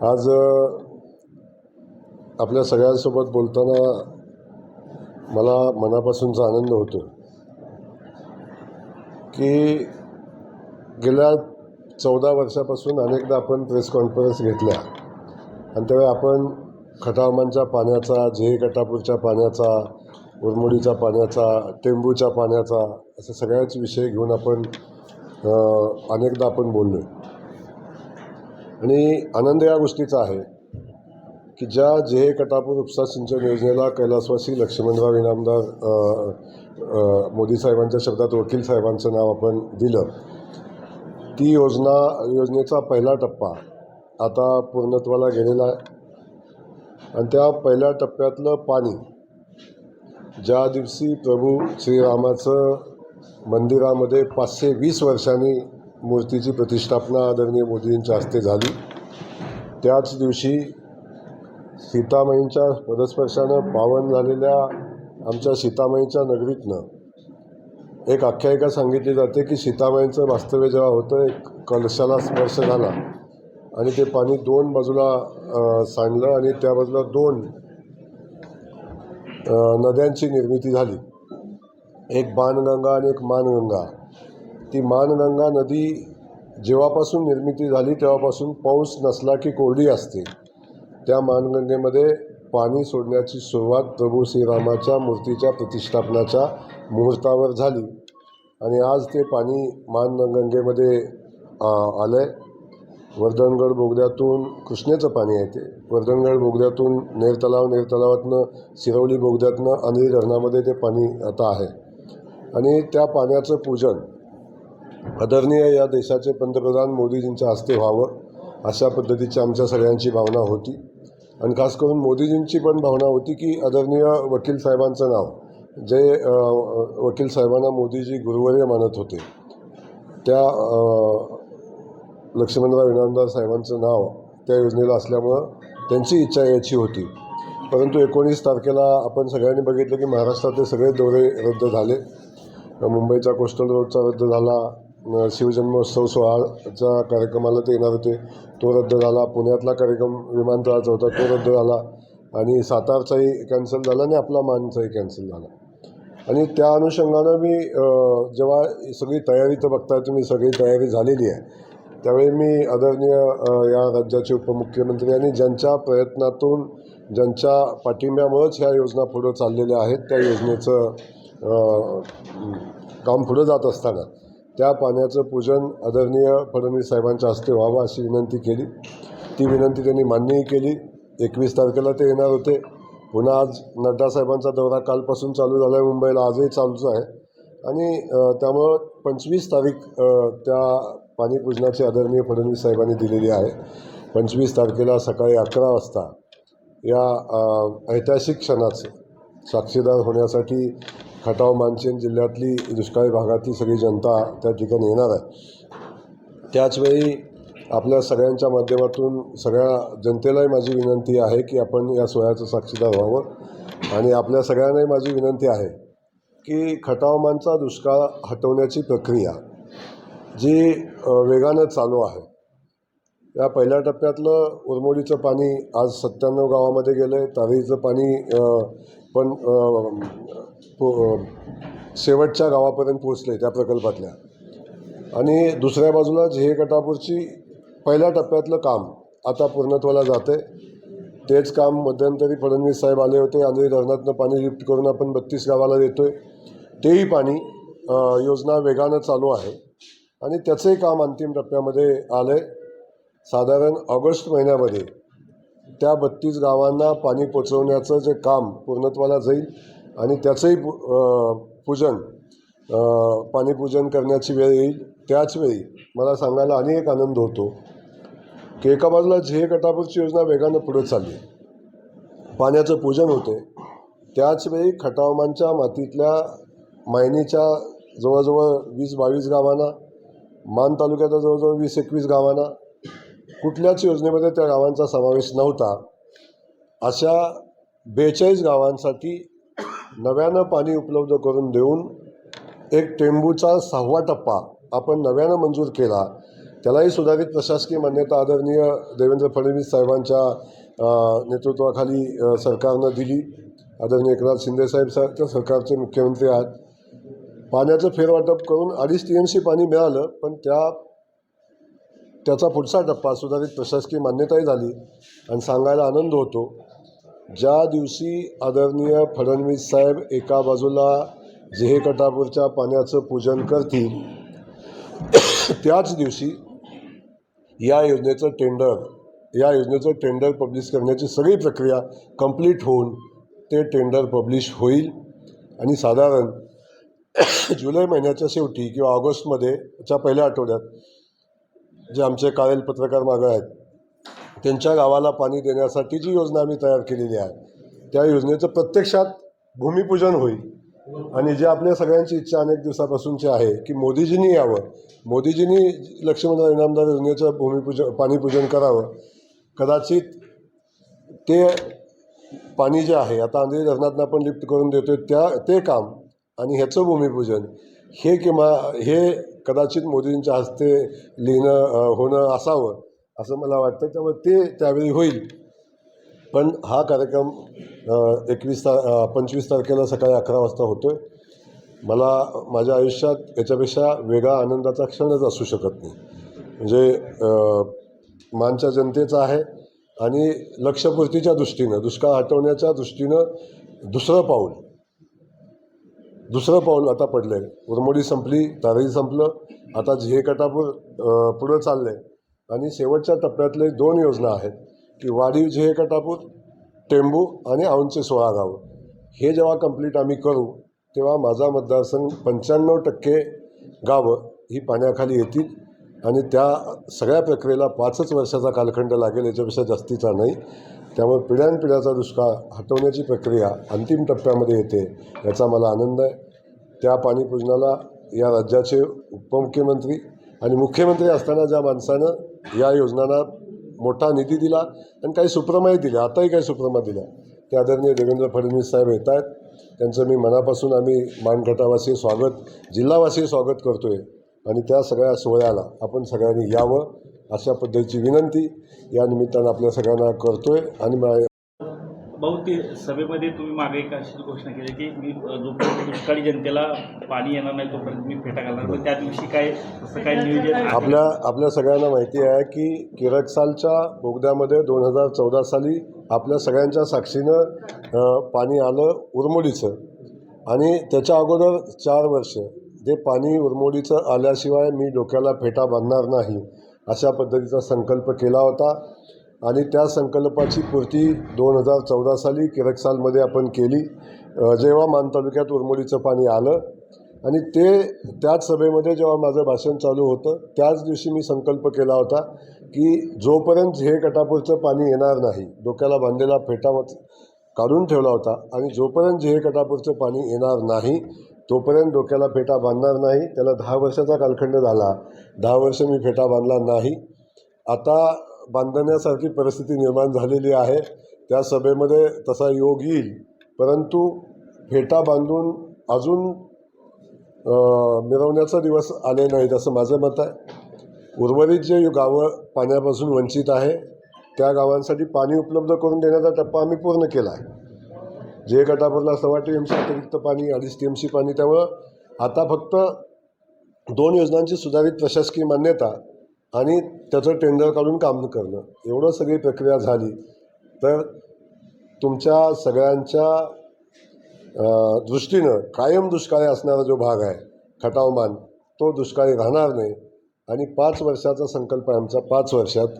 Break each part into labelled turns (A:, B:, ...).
A: आज आपल्या सगळ्यांसोबत बोलताना मला मनापासूनचा आनंद होतो की गेल्या चौदा वर्षापासून अनेकदा आपण प्रेस कॉन्फरन्स घेतल्या. आणि त्यावेळी आपण खटावमानच्या पाण्याचा जे कटापूरच्या पाण्याचा उरमोडीच्या पाण्याचा टेंबूच्या पाण्याचा असे सगळ्याच विषय घेऊन आपण अनेकदा आपण बोललो आणि आनंद या गोष्टीचा आहे की ज्या जे कटापूर उपसा सिंचन योजनेला कैलासवासी लक्ष्मणराव इनामदार मोदी साहेबांच्या शब्दात वकील साहेबांचं नाव आपण दिलं ती योजना योजनेचा पहिला टप्पा आता पूर्णत्वाला गेलेला आहे. आणि त्या पहिल्या टप्प्यातलं पाणी ज्या दिवशी प्रभू श्रीरामाचं मंदिरामध्ये पाचशे वीस वर्षांनी मूर्तीची प्रतिष्ठापना आदरणीय मोदींच्या हस्ते झाली. त्याच दिवशी सीतामाईंच्या पदस्पर्शानं पावन झालेल्या आमच्या सीतामाईच्या नगरीतनं एक आख्यायिका सांगितली जाते की सीतामाईंचं वास्तव्य जेव्हा होतं एक कलशाला स्पर्श झाला आणि ते पाणी दोन बाजूला सांडलं आणि त्या बाजूला दोन नद्यांची निर्मिती झाली. एक बाणगंगा आणि एक मानगंगा. ती मानगंगा नदी जेव्हापासून निर्मिती झाली तेव्हापासून पाऊस नसला की कोरडी असते. त्या मानगंगेमध्ये पाणी सोडण्याची सुरुवात प्रभू श्रीरामाच्या मूर्तीच्या प्रतिष्ठापनाच्या मुहूर्तावर झाली आणि आज ते पाणी मानगंगेमध्ये आलं आहे वर्धनगड बोगद्यातून कृष्णेचं पाणी आहे ते वर्धनगड बोगद्यातून नेर तलाव नेर तलावातनं शिरवली बोगद्यातनं अनिल धरणामध्ये ते पाणी आता आहे. आणि त्या पाण्याचं पूजन आदरणीय या देशाचे पंतप्रधान मोदीजींच्या हस्ते व्हावं अशा पद्धतीची आमच्या सगळ्यांची भावना होती. आणि खास करून मोदीजींची पण भावना होती की आदरणीय वकील साहेबांचं नाव जे वकील साहेबांना मोदीजी गुरुवर्य मानत होते त्या लक्ष्मणराव इनामदार साहेबांचं नाव त्या योजनेला असल्यामुळं त्यांची इच्छा याची होती. परंतु एकोणीस तारखेला आपण सगळ्यांनी बघितलं की महाराष्ट्रातले सगळे दौरे रद्द झाले. मुंबईचा कोस्टल रोडचा रद्द झाला. शिवजन्मोत्सव सोहळाच्या कार्यक्रमाला ते येणार होते. तो रद्द झाला. पुण्यातला कार्यक्रम विमानतळाचा होता. तो रद्द झाला. आणि सातारचाही कॅन्सल झाला आणि आपला मानचाही कॅन्सल झाला. आणि त्या अनुषंगानं मी जेव्हा ही सगळी तयारी तर बघताय तुम्ही सगळी तयारी झालेली आहे. त्यावेळी मी आदरणीय या राज्याचे उपमुख्यमंत्री आणि ज्यांच्या प्रयत्नातून ज्यांच्या पाठिंब्यामुळंच ह्या योजना पुढं चाललेल्या आहेत त्या योजनेचं काम पुढं जात असताना त्या पाण्याचं पूजन आदरणीय फडणवीस साहेबांच्या हस्ते व्हावं अशी विनंती केली. ती विनंती त्यांनी मान्यही केली. एकवीस तारखेला ते येणार होते. पुन्हा आज नड्डा साहेबांचा दौरा कालपासून चालू झाला आहे मुंबईला आजही चालूच आहे. आणि त्यामुळं पंचवीस तारीख त्या पाणीपूजनाची आदरणीय फडणवीस साहेबांनी दिलेली आहे. पंचवीस तारखेला सकाळी अकरा वाजता या ऐतिहासिक क्षणाचं साक्षीदार होण्यासाठी खटाव मानसेन जिल्ह्यातली दुष्काळी भागातली सगळी जनता त्या ठिकाणी येणार आहे. त्याचवेळी आपल्या सगळ्यांच्या माध्यमातून सगळ्या जनतेलाही माझी विनंती आहे की आपण या सोहळ्याचं साक्षीदार व्हावं. आणि आपल्या सगळ्यांनाही माझी विनंती आहे की खटावमानचा दुष्काळ हटवण्याची प्रक्रिया जी वेगानं चालू आहे. या पहिल्या टप्प्यातलं उरमोडीचं पाणी आज सत्त्याण्णव गावामध्ये गेलं आहे तारीचं पाणी पण पो- शेवटच्या गावापर्यंत पोचले त्या प्रकल्पातल्या. आणि दुसऱ्या बाजूला झे कटापूरची पहिल्या टप्प्यातलं काम आता पूर्णत्वाला जाते तेच काम मध्यंतरी फडणवीस साहेब आले होते. आणि धरणातनं पाणी लिफ्ट करून आपण बत्तीस गावाला देतो आहे तेही पाणी योजना वेगानं चालू आहे. आणि त्याचंही काम अंतिम टप्प्यामध्ये आलं आहे साधारण ऑगस्ट महिन्यामध्ये त्या बत्तीस गावांना पाणी पोचवण्याचं जे काम पूर्णत्वाला जाईल आणि त्याचंही पू पूजन पाणीपूजन करण्याची वेळ येईल. त्याचवेळी मला सांगायला आणि एक आनंद होतो की एका बाजूला झे कटापूरची योजना वेगानं पुढे चालली. पाण्याचं पूजन होते. त्याचवेळी खटावमांच्या मातीतल्या मायनीच्या जवळजवळ वीस बावीस गावांना मान तालुक्याच्या जवळजवळ वीस एकवीस गावांना कुठल्याच योजनेमध्ये त्या गावांचा समावेश नव्हता. अशा बेचाळीस गावांसाठी नव्यानं पाणी उपलब्ध करून देऊन एक टेंबूचा सहावा टप्पा आपण नव्यानं मंजूर केला त्यालाही सुधारित प्रशासकीय मान्यता आदरणीय देवेंद्र फडणवीस साहेबांच्या नेतृत्वाखाली सरकारनं दिली. आदरणीय एकनाथ शिंदेसाहेब सा त्या सरकारचे मुख्यमंत्री आहात. पाण्याचं फेरवाटप करून अडीच टी एम सी पाणी मिळालं पण त्या त्याचा पुढचा टप्पा सुधारित प्रशासकीय मान्यताही झाली. आणि सांगायला आनंद होतो ज्या दिवशी आदरणीय फडणवीस साहेब एका बाजूला जेहे कटापूरच्या पाण्याचं पूजन करतील त्याच दिवशी या योजनेचं टेंडर या योजनेचं टेंडर पब्लिश करण्याची सगळी प्रक्रिया कंप्लीट होऊन ते टेंडर पब्लिश होईल. आणि साधारण जुलै महिन्याच्या शेवटी किंवा ऑगस्टमध्ये च्या पहिल्या आठवड्यात जे आमचे काळेल पत्रकार मागं आहेत त्यांच्या गावाला पाणी देण्यासाठी जी योजना आम्ही तयार केलेली आहे त्या योजनेचं प्रत्यक्षात भूमिपूजन होईल. आणि जे आपल्या सगळ्यांची इच्छा अनेक दिवसापासूनची आहे की मोदीजींनी यावं. मोदीजींनी लक्ष्मणराव इनामदार योजनेचं भूमिपूजन पाणीपूजन करावं. कदाचित ते पाणी जे आहे आता आंधळी धरणातनं आपण लिफ्ट करून देतो त्या ते काम आणि ह्याचं भूमिपूजन हे किंवा हे कदाचित मोदींच्या हस्ते लिहिणं होणं असावं. असं मला वाटतं त्यामुळे ते त्यावेळी होईल. पण हा कार्यक्रम एकवीस ता पंचवीस तारखेला सकाळी अकरा वाजता होतो आहे मला माझ्या आयुष्यात याच्यापेक्षा वेगळा आनंदाचा क्षणच असू शकत नाही. म्हणजे मानच्या जनतेचा आहे आणि लक्षपूर्तीच्या दृष्टीनं दुष्काळ हटवण्याच्या दृष्टीनं दुसरं पाऊल. दुसरं पाऊल आता पडलं आहे उरमोडी संपली तारही संपलं. आता झिहे कटापूर पुढं चाललं आहे आणि शेवटच्या टप्प्यातले दोन योजना आहेत की वाढीव झिहे कटापूर टेंबू आणि औंचे सोळा गाव. हे जेव्हा कंप्लीट आम्ही करू तेव्हा माझा मतदारसंघ पंच्याण्णव टक्के गावं ही पाण्याखाली येतील आणि त्या सगळ्या प्रक्रियेला पाचच वर्षाचा कालखंड लागेल याच्यापेक्षा जास्तीचा नाही. त्यामुळे पिढ्यानपिढ्याचा दुष्काळ हटवण्याची प्रक्रिया अंतिम टप्प्यामध्ये येते याचा मला आनंद आहे. त्या पाणीपूजनाला या राज्याचे उपमुख्यमंत्री आणि मुख्यमंत्री असताना ज्या माणसानं या योजनांना मोठा निधी दिला आणि काही सुप्रमाही दिल्या आताही काही सुप्रमा दिल्या. ते आदरणीय देवेंद्र फडणवीस साहेब येत आहेत. त्यांचं मी मनापासून आम्ही मानगटावासी स्वागत जिल्हावासी स्वागत करतो आहे आणि त्या सगळ्या सोहळ्याला आपण सगळ्यांनी यावं अशा पद्धतीची विनंती या निमित्तानं आपल्या सगळ्यांना करतो आहे आणि मा
B: भाऊ ते सभेमध्ये तुम्ही मागे एक अशी घोषणा केली की मी जोपर्यंत दुष्काळी जनतेला पाणी येणार नाही तोपर्यंत मी फेटा घालणार पण त्या दिवशी काय तसं काय नियोजन?
A: आपल्या आपल्या सगळ्यांना माहिती आहे की किरकसालच्या बोगद्यामध्ये दोन हजार चौदा साली आपल्या सगळ्यांच्या साक्षीनं पाणी आलं उरमोडीचं. आणि त्याच्या अगोदर चार वर्ष जे पाणी उरमोडीचं आल्याशिवाय मी डोक्याला फेटा बांधणार नाही अशा पद्धतीचा संकल्प केला होता. आणि त्या संकल्पाची पूर्ती दोन हजार चौदा साली किरकसालमध्ये आपण केली. जेव्हा मान तालुक्यात उरमोडीचं पाणी आलं आणि ते त्याच सभेमध्ये जेव्हा माझं भाषण चालू होतं त्याच दिवशी मी संकल्प केला होता की जोपर्यंत हे कटापूरचं पाणी येणार नाही डोक्याला बांधलेला फेटा मत- काढून ठेवला होता आणि जोपर्यंत हे कटापूरचं पाणी येणार नाही तोपर्यंत डोक्याला फेटा बांधणार नाही त्याला दहा वर्षाचा कालखंड झाला. दहा वर्ष मी फेटा बांधला नाही. आता बांधण्यासारखी परिस्थिती निर्माण झालेली आहे. त्या सभेमध्ये तसा योग येईल. परंतु फेटा बांधून अजून मिरवण्याचा दिवस आले नाहीत असं माझं मत आहे. उर्वरित जे गावं पाण्यापासून वंचित आहे त्या गावांसाठी पाणी उपलब्ध करून देण्याचा टप्पा आम्ही पूर्ण केला आहे. जे गटापूरला सव्वा टी एम सी अतिरिक्त पाणी अडीच टी एम सी पाणी त्यामुळं आता फक्त दोन योजनांची सुधारित प्रशासकीय मान्यता आणि त्याचं टेंडर काढून काम करणं. एवढं सगळी प्रक्रिया झाली तर तुमच्या सगळ्यांच्या दृष्टीनं कायम दुष्काळी असणारा जो भाग आहे खटावमान तो दुष्काळी राहणार नाही. आणि पाच वर्षाचा संकल्प आहे आमचा पाच वर्षात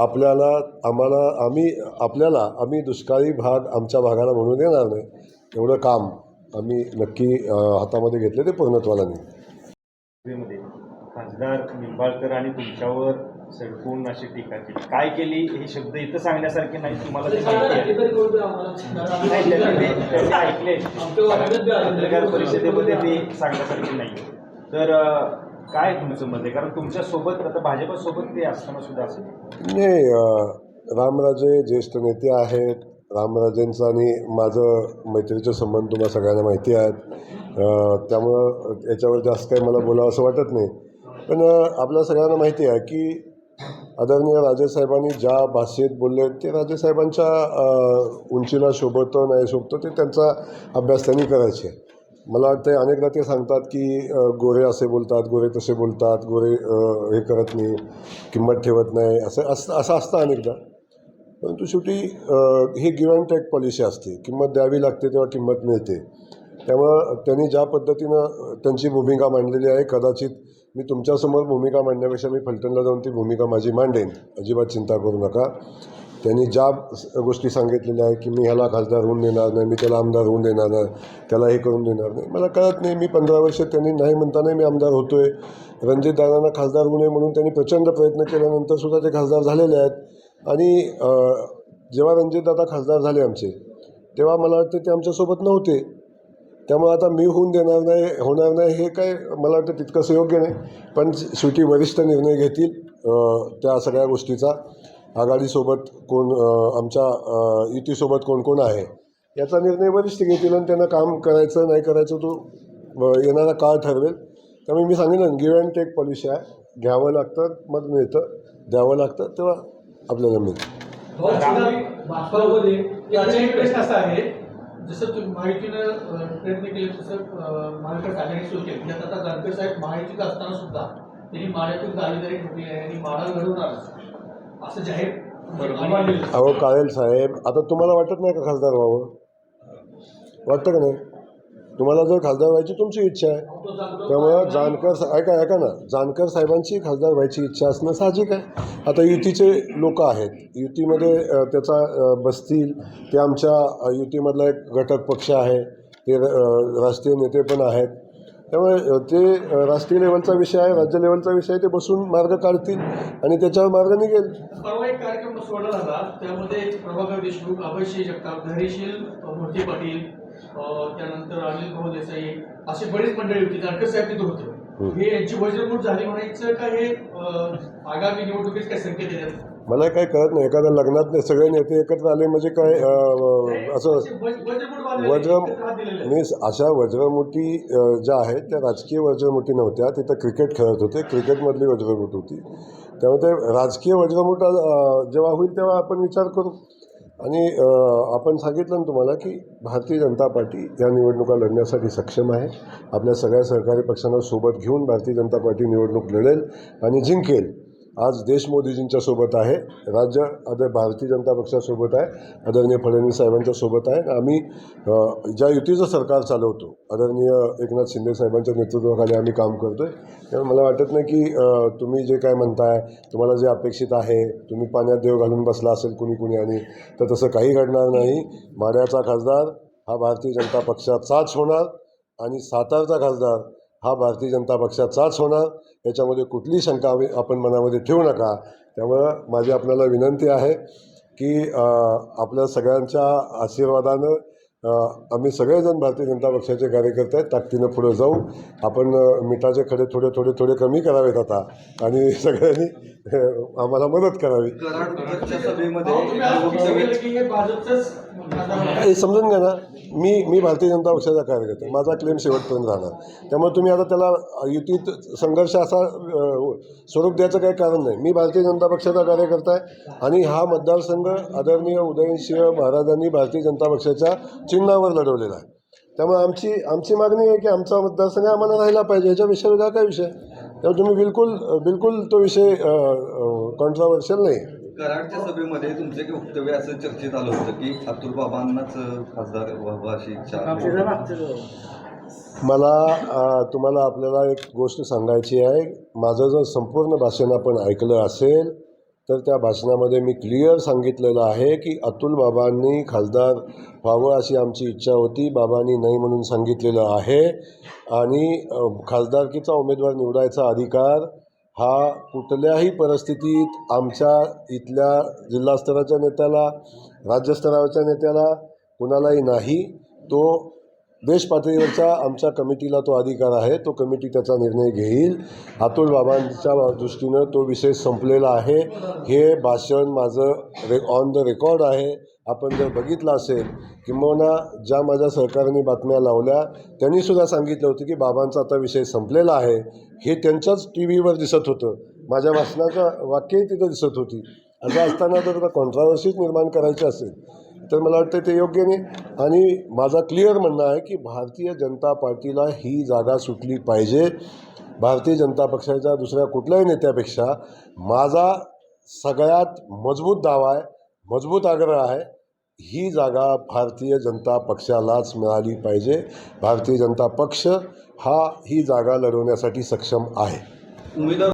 A: आपल्याला आम्हाला आम्ही आपल्याला आम्ही दुष्काळी भाग आमच्या भागाला म्हणून देणार नाही. एवढं काम आम्ही नक्की हातामध्ये घेतले ते पूर्णत्वाला नाही
C: खासदार निंबाळकर आणि तुमच्यावर सडकून अशी टीका केली. काय केली? हे शब्द इथं सांगण्यासारखे नाही तुम्हाला ते त्यांनी ऐकले. पत्रकार परिषदेमध्ये ते सांगण्यासारखे नाही. तर काय तुमचं मत आहे? कारण तुमच्यासोबत आता भाजपसोबत ते असताना सुद्धा असेल
A: नाही अ, रामराजे ज्येष्ठ नेते आहेत. रामराजेंचं आणि माझं मैत्रीचे संबंध तुम्हाला सगळ्यांना माहिती आहेत. त्यामुळं याच्यावर जास्त काही मला बोलावं असं वाटत नाही. पण आपल्या सगळ्यांना माहिती आहे की आदरणीय राजेसाहेबांनी ज्या भाषेत बोलले ते राजेसाहेबांच्या उंचीला शोभतं नाही शोभतं ते त्यांचा अभ्यास त्यांनी करायचे. मला वाटतं अनेकदा ते सांगतात की गोरे असे बोलतात गोरे तसे बोलतात गोरे हे करत नाही किंमत ठेवत नाही असं असं असं असतं अनेकदा. परंतु शेवटी ही गिव्ह अँड टेक पॉलिसी असते. किंमत द्यावी लागते तेव्हा किंमत मिळते. त्यामुळं त्यांनी ज्या पद्धतीनं त्यांची भूमिका मांडलेली आहे कदाचित मी तुमच्यासमोर भूमिका मांडण्यापेक्षा मी फलटणला जाऊन ती भूमिका माझी मांडेन. अजिबात चिंता करू नका. त्यांनी ज्या गोष्टी सांगितलेल्या आहे की मी ह्याला खासदार होऊन देणार नाही मी त्याला आमदार होऊन देणार नाही त्याला हे करून देणार नाही मला कळत नाही. मी पंधरा वर्ष त्यांनी नाही म्हणताना मी आमदार होतो आहे रणजितदादांना खासदार होऊ नये म्हणून त्यांनी प्रचंड प्रयत्न केल्यानंतर सुद्धा ते खासदार झालेले आहेत. आणि जेव्हा रणजितदादा खासदार झाले आमचे तेव्हा मला वाटतं ते आमच्यासोबत नव्हते. त्यामुळे आता मी होऊन देणार नाही होणार नाही हे काय मला वाटतं तितकंसं योग्य नाही. पण शेवटी वरिष्ठ निर्णय घेतील त्या सगळ्या गोष्टीचा. आघाडीसोबत कोण आमच्या युतीसोबत कोण कोण आहे याचा निर्णय वरिष्ठ घेतील आणि त्यांना काम करायचं नाही करायचं तो येणारा काळ ठरवेल. त्यामुळे मी सांगितलं गिव्ह अँड टेक पॉलिसी आहे. घ्यावं लागतं मग मिळतं. द्यावं लागतं तेव्हा आपल्याला मिळतं.
D: जसं तुम्ही माहितीनं प्रयत्न केले तसं महाविकास आघाडी सुरू केली त्यात आता जानकर साहेब महायुतीत असताना सुद्धा त्यांनी माड्यातून दावेदारी ठोकली आहे आणि माडा घडवणार असं जाहीर
A: अहो काळेल साहेब आता तुम्हाला वाटत नाही का खासदार व्हावं? वाटतं का नाही? तुम्हाला जर खासदार व्हायची तुमची इच्छा आहे
D: त्यामुळे
A: त्यामुळं जानकर सा- ऐका ऐका ना. जानकर साहेबांची खासदार व्हायची इच्छा असणं साहजिक आहे. आता युतीचे लोक आहेत. युतीमध्ये त्याचा बसतील. ते आमच्या युतीमधला एक घटक पक्ष आहे. ते राष्ट्रीय नेते पण आहेत. त्यामुळे ते राष्ट्रीय लेवलचा विषय आहे राज्य लेवलचा विषय आहे ते बसून मार्ग काढतील आणि त्याच्यावर मार्ग निघेल.
D: परवा एक कार्यक्रम सोडला झाला त्यामध्ये प्रभाकर देशमुख अभयसिंह जगताप धैर्यशील मूर्ती पाटील त्यानंतर अनिल भाऊ देसाई अशी बरीच मंडळी होती जानकर साहेब तिथे होते. हे यांची वज्रमूठ झाली म्हणायचं का हे आगामी निवडणुकीत काय संकेत येतात
A: मला काही कळत नाही एखाद्या लग्नात सगळे नेते एकत्र आले म्हणजे काय असं वज्र. मी अशा वज्रमुठी ज्या आहेत त्या राजकीय वज्रमुठी नव्हत्या तिथं क्रिकेट खेळत होते क्रिकेटमधली वज्रमुठ होती. त्यामुळे ते राजकीय वज्रमुठ जेव्हा होईल तेव्हा आपण विचार करू. आणि आपण सांगितलं ना तुम्हाला की भारतीय जनता पार्टी या निवडणुका लढण्यासाठी सक्षम आहे. आपल्या सगळ्या सहकारी पक्षांना सोबत घेऊन भारतीय जनता पार्टी निवडणूक लढेल आणि जिंकेल. आज देश मोदीजींच्या सोबत आहे राज्य आता भारतीय जनता पक्षासोबत आहे आदरणीय फडणवीस साहेबांच्या सोबत आहे. आम्ही ज्या युतीचं सरकार चालवतो आदरणीय एकनाथ शिंदे साहेबांच्या नेतृत्वाखाली आम्ही काम करतो आहे त्यामुळे मला वाटत नाही की तुम्ही जे काय म्हणताय तुम्हाला जे अपेक्षित आहे तुम्ही पाण्यात देव घालून बसला असेल कुणी कुणी आणि तर तसं काही घडणार नाही. माड्याचा खासदार हा भारतीय जनता पक्षाचाच होणार आणि सातारचा खासदार हा भारतीय जनता पक्षाचाच होणार. याच्यामध्ये कुठलीही शंका आम्ही आपण मनामध्ये ठेवू नका. त्यामुळं माझी आपल्याला विनंती आहे की आपल्या सगळ्यांच्या आशीर्वादानं आम्ही सगळेजण भारतीय जनता पक्षाचे कार्यकर्ते आहेत. ताकदीनं पुढे जाऊ आपण मिठाचे खडे थोडे थोडे थोडे कमी करावेत आता. आणि सगळ्यांनी आम्हाला मदत करावी.
D: हे
A: समजून घ्या ना. मी मी भारतीय जनता पक्षाचा कार्यकर्ता. माझा क्लेम शेवटपर्यंत राहणार. त्यामुळे तुम्ही आता त्याला युतीत संघर्ष असा स्वरूप द्यायचं काही कारण नाही. मी भारतीय जनता पक्षाचा कार्यकर्ता आहे. आणि हा मतदारसंघ आदरणीय उदयनसिंह महाराजांनी भारतीय जनता पक्षाच्या चिन्हावर लढवलेला आहे. त्यामुळे आमची आमची मागणी आहे की आमचा मतदारसंघ आम्हाला राहिला पाहिजे. याच्याविषयी वेगळा काय विषय? त्यामुळे तुम्ही बिलकुल बिलकुल तो विषय कॉन्ट्रावर्शियल नाही.
E: कराडच्या सभेमध्ये तुमचे काही वक्तव्य असं चर्चेत आलं होतं की अतुल बाबांनाच खासदार व्हावं अशी इच्छा.
A: मला तुम्हाला आपल्याला एक गोष्ट सांगायची आहे. माझं जर संपूर्ण भाषण आपण ऐकलं असेल तर त्या भाषणामध्ये मी क्लिअर सांगितलेलं आहे की अतुल बाबांनी खासदार व्हावं अशी आमची इच्छा होती. बाबांनी नाही म्हणून सांगितलेलं आहे. आणि खासदारकीचा उमेदवार निवडायचा अधिकार हा कुठल्याही परिस्थितीत आमच्या इथल्या जिल्हास्तराच्या नेत्याला राज्यस्तराच्या नेत्याला कुणालाही नाही. तो देशपातळीवरचा आमच्या कमिटीला तो अधिकार आहे. तो कमिटी त्याचा निर्णय घेईल. अतुल बाबांच्या दृष्टीनं तो विषय संपलेला आहे. हे भाषण माझं रे ऑन द रेकॉर्ड आहे. आपण जर बघितलं असेल किंबहुना ज्या माझ्या सहकाऱ्यांनी बातम्या लावल्या त्यांनीसुद्धा सांगितलं होतं की बाबांचा आता विषय संपलेला आहे. हे त्यांच्याच टी व्हीवर दिसत होतं. माझ्या भाषणाचं वाक्यही तिथं दिसत होती. असं असताना जर कॉन्ट्रावर्सीज निर्माण करायची असेल तर मला वाटतं ते योग्य नाही. आणि माझा क्लिअर म्हणणं आहे की भारतीय जनता पार्टीला ही जागा सुटली पाहिजे. भारतीय जनता पक्षाच्या दुसऱ्या कुठल्याही नेत्यापेक्षा माझा सगळ्यात मजबूत दावा आहे मजबूत आग्रह आहे ही जागा भारतीय जनता पक्षालाच मिळाली पाहिजे. भारतीय जनता पक्ष हा ही जागा लढवण्यासाठी सक्षम आहे.
E: उमेदवार